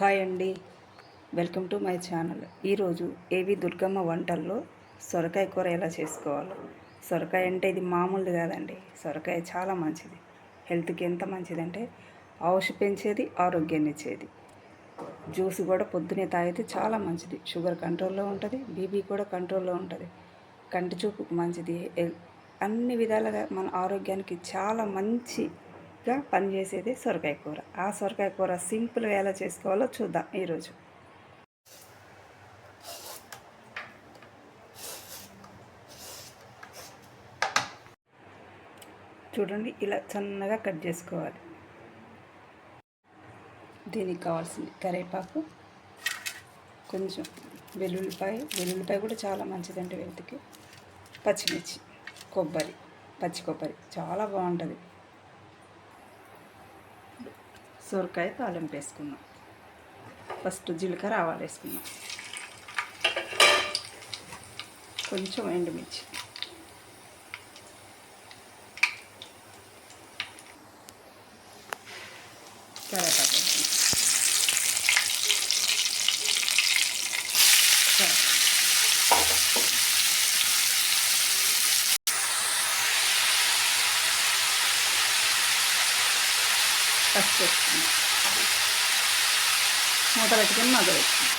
Hi అండి. Welcome to my channel. ఈరోజు ఏవి దుర్గమ్మ వంటల్లో సొరకాయ కూర ఎలా చేసుకోవాలో. సొరకాయ అంటే ఇది మామూలుది కాదండి. సొరకాయ చాలా మంచిది. హెల్త్కి ఎంత మంచిదంటే ఔషధ పెంచేది ఆరోగ్యాన్ని ఇచ్చేది. జ్యూస్ కూడా పొద్దునే తాగితే చాలా మంచిది. షుగర్ కంట్రోల్లో ఉంటుంది బీపీ కూడా కంట్రోల్లో ఉంటుంది. కంటి చూపుకు మంచిది. అన్ని విధాలుగా మన ఆరోగ్యానికి చాలా మంచి మంచిగా పనిచేసేది సొరకాయ కూర. ఆ సొరకాయ కూర సింపుల్గా ఎలా చేసుకోవాలో చూద్దాం ఈరోజు. చూడండి ఇలా సన్నగా కట్ చేసుకోవాలి. దీనికి కావాల్సింది కరివేపాకు కొంచెం వెల్లుల్లిపాయ. వెల్లుల్లిపాయ కూడా చాలా మంచిదండి వెళ్తికి పచ్చిమిర్చి కొబ్బరి పచ్చి కొబ్బరి. చాలా బాగుంటుంది. సొరకాయ తాలింపు వేసుకున్నాం ఫస్ట్ జీలకర్ర ఆవాలు వేసుకున్నాం కొంచెం ఎండుమిర్చి. కరివేపాకు వేసుకున్నాం. సరే. ఫస్ట్ వేసుకున్నాం మూత పెట్టుకొని మగ్గ పెట్టుకున్నాం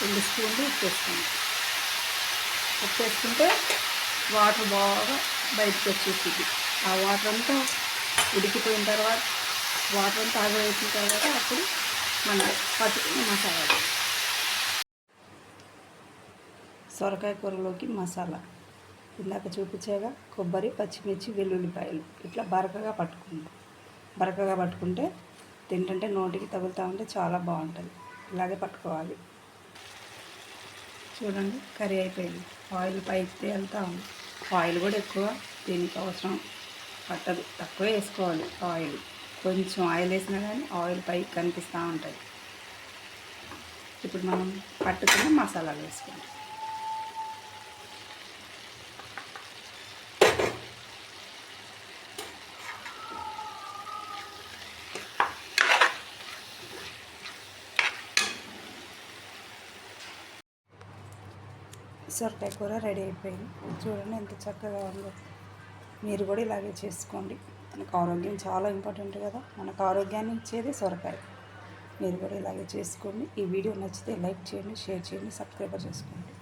రెండు స్పూన్లు ఉప్పు వేసుకున్నాం ఉప్పు వేసుకుంటే వాటర్ బాగా బయటకు వచ్చేసింది ఆ వాటర్ అంతా ఉడికిపోయిన తర్వాత వాటర్ అంతా ఆగవేసిన తర్వాత అప్పుడు మనం పట్టుకుని మసాలా. సొరకాయ కూరలోకి మసాలా. ఇందాక చూపించాగా కొబ్బరి పచ్చిమిర్చి వెల్లుల్లిపాయలు ఇట్లా బరకగా పట్టుకుంది. బరకగా పట్టుకుంటే తింటుంటే నోటికి తగులుతూ ఉంటే చాలా బాగుంటుంది. ఇలాగే పట్టుకోవాలి. చూడండి కర్రీ అయిపోయింది. ఆయిల్ పైకి తేలుతూ ఉంది. ఆయిల్ కూడా ఎక్కువ దీనికి అవసరం? పట్టదు. తక్కువ వేసుకోవాలి ఆయిల్. కొంచెం ఆయిల్ వేసినా కానీ ఆయిల్ పైకి కనిపిస్తూ ఉంటుంది. ఇప్పుడు మనం పట్టుకున్న మసాలాలు వేసుకుంటాం సొరకాయ కూర రెడీ అయిపోయింది. చూడండి ఎంత చక్కగా ఉందో. మీరు కూడా ఇలాగే చేసుకోండి. మనకు ఆరోగ్యం చాలా ఇంపార్టెంట్ కదా. మనకు ఆరోగ్యాన్ని ఇచ్చేది సొరకాయ. మీరు కూడా ఇలాగే చేసుకోండి. ఈ వీడియో నచ్చితే లైక్ చేయండి షేర్ చేయండి సబ్స్క్రైబర్ చేసుకోండి.